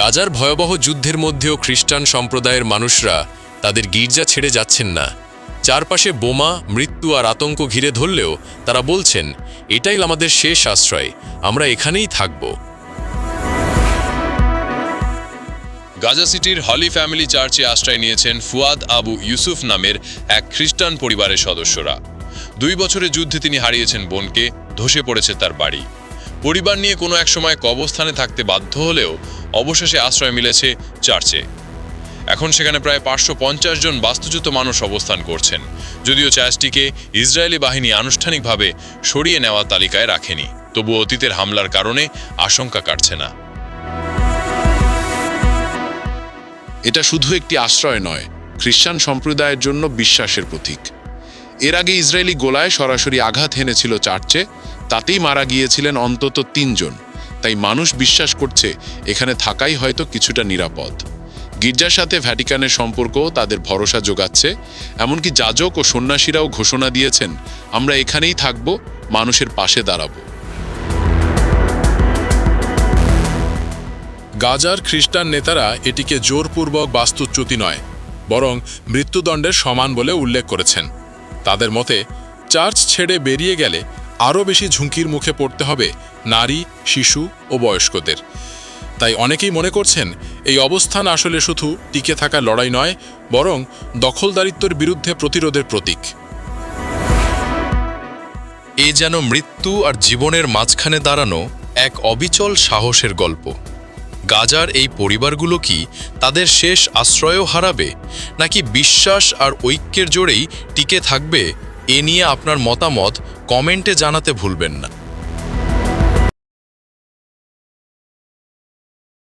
গাজার ভয়াবহ যুদ্ধের মধ্যেও খ্রিস্টান সম্প্রদায়ের মানুষরা তাদের গির্জা ছেড়ে যাচ্ছেন না। চারপাশে বোমা, মৃত্যু আর আতঙ্ক ঘিরে ধরলেও তারা বলছেন, এটাই আমাদের শেষ আশ্রয়, আমরা এখানেই থাকব। গাজা সিটির হলি ফ্যামিলি চার্চে আশ্রয় নিয়েছেন ফুয়াদ আবু ইউসুফ নামের এক খ্রিস্টান পরিবারের সদস্যরা। দুই বছরের যুদ্ধে তিনি হারিয়েছেন বোনকে, ধসে পড়েছে তার বাড়ি। পরিবার নিয়ে কোনো এক সময় কবস্থানে থাকতে বাধ্য হলেও অবশেষে আশ্রয় মিলেছে চার্চে। এখন সেখানে প্রায় পাঁচশো পঞ্চাশ জন বাস্তুচ্যুত মানুষ অবস্থান করছেন। যদিও চার্চটিকে ইসরায়েলি বাহিনী আনুষ্ঠানিকভাবে সরিয়ে নেওয়া তালিকায় রাখেনি। তবু অতীতের হামলার কারণে আশঙ্কা কাটছে না। এটা শুধু একটি আশ্রয় নয়, খ্রিস্টান সম্প্রদায়ের জন্য বিশ্বাসের প্রতীক। এর আগে ইসরায়েলি গোলায় সরাসরি আঘাত হেনেছিল চার্চে, তাতেই মারা গিয়েছিলেন অন্তত তিনজন। তাই মানুষ বিশ্বাস করছে এখানে থাকাই হয়তো কিছুটা নিরাপদ। গির্জার সাথে ভ্যাটিকানের সম্পর্কও তাদের ভরসা যোগাচ্ছে, এমনকি যাজক ও সন্ন্যাসীরাও ঘোষণা দিয়েছেন, আমরা এখানেই থাকব, মানুষের পাশে দাঁড়াবো। গাজার খ্রিস্টান নেতারা এটিকে জোরপূর্বক বাস্তুচ্যুতি নয়, বরং মৃত্যুদণ্ডের সমান বলে উল্লেখ করেছেন। তাদের মতে, চার্চ ছেড়ে বেরিয়ে গেলে আরও বেশি ঝুঁকির মুখে পড়তে হবে নারী, শিশু ও বয়স্কদের। তাই অনেকেই মনে করছেন, এই অবস্থান আসলে শুধু টিকে থাকা লড়াই নয়, বরং দখলদারিত্বর বিরুদ্ধে প্রতিরোধের প্রতীক। এ যেন মৃত্যু আর জীবনের মাঝখানে দাঁড়ানো এক অবিচল সাহসের গল্প। গাজার এই পরিবারগুলো কি তাদের শেষ আশ্রয়ও হারাবে, নাকি বিশ্বাস আর ঐক্যের জোরেই টিকে থাকবে এ নিয়ে আপনার মতামত কমেন্টে জানাতে ভুলবেন না।